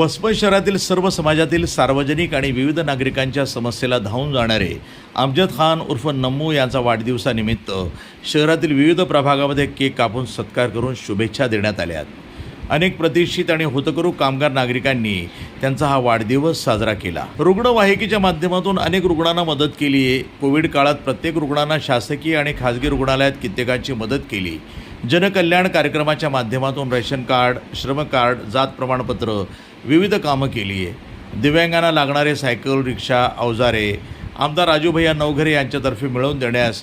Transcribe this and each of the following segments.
वसमत शहरातील सर्व समाजातील सार्वजनिक आणि विविध नागरिकांच्या समस्येला धावून जाणारे अमजद खान उर्फ नम्मू यांचा वाढदिवसानिमित्त शहरातील विविध प्रभागामध्ये केक कापून सत्कार करून शुभेच्छा देण्यात आल्या अनेक प्रतिष्ठित आणि होतकरू कामगार नागरिकांनी त्यांचा हा वाढदिवस साजरा केला. रुग्णवाहिकेच्या माध्यमातून अनेक रुग्णांना मदत केली. आहे कोविड काळात प्रत्येक रुग्णांना शासकीय आणि खाजगी रुग्णालयात कित्येकांची मदत केली. जनकल्याण कार्यक्रमाच्या माध्यमातून रेशन कार्ड श्रम कार्ड जात प्रमाणपत्र विविध कामं केली. आहे दिव्यांगांना लागणारे सायकल रिक्षा अवजारे आमदार राजूभैया नवघरे यांच्यातर्फे मिळवून देण्यास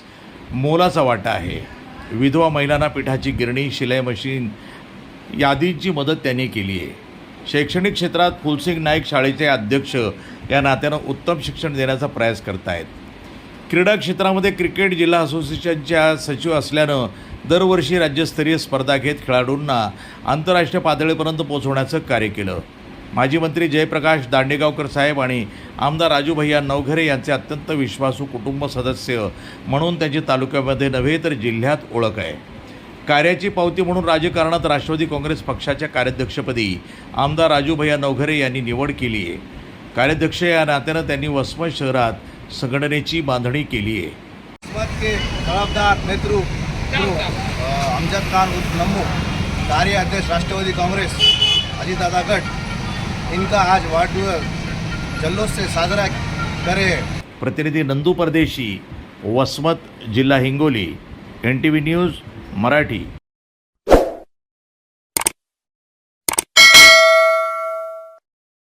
मोलाचा वाटा आहे. विधवा महिलांना पिठाची गिरणी शिलाई मशीन यादींची मदत त्यांनी केली आहे. शैक्षणिक क्षेत्रात फुलसिंग नाईक शाळेचे अध्यक्ष या नात्यानं उत्तम शिक्षण देण्याचा प्रयास करतायत. क्रीडा क्षेत्रामध्ये क्रिकेट जिल्हा असोसिएशनच्या सचिव असल्यानं दरवर्षी राज्यस्तरीय स्पर्धा घेत खेळाडूंना आंतरराष्ट्रीय पातळीपर्यंत पोहोचवण्याचं कार्य केलं. माजी मंत्री जयप्रकाश दांडेगावकर साहेब आणि आमदार राजू भैया नवघरे यांचे अत्यंत विश्वासू कुटुंब सदस्य म्हणून त्यांची तालुक्यामध्ये नव्हे तर जिल्ह्यात ओळख आहे. कार्याची पावती म्हणून राजकारणात राष्ट्रवादी काँग्रेस पक्षाच्या कार्याध्यक्षपदी आमदार राजू भैया नवघरे यांनी निवड केली आहे. कार्याध्यक्ष या नात्यानं त्यांनी वसमत शहरात संघटनेची बांधणी केली आहे. के तड़पदार नेतृत्व अमजद खान उर्फ नम्मू कार्य अध्यक्ष राष्ट्रवादी कांग्रेस अजीतदादा गट इनका आज वाढदिवस जल्लोष से साजरा करे प्रतिनिधी नंदू परदेशी वसमत जिल्हा Hingoli N T V news Marathi.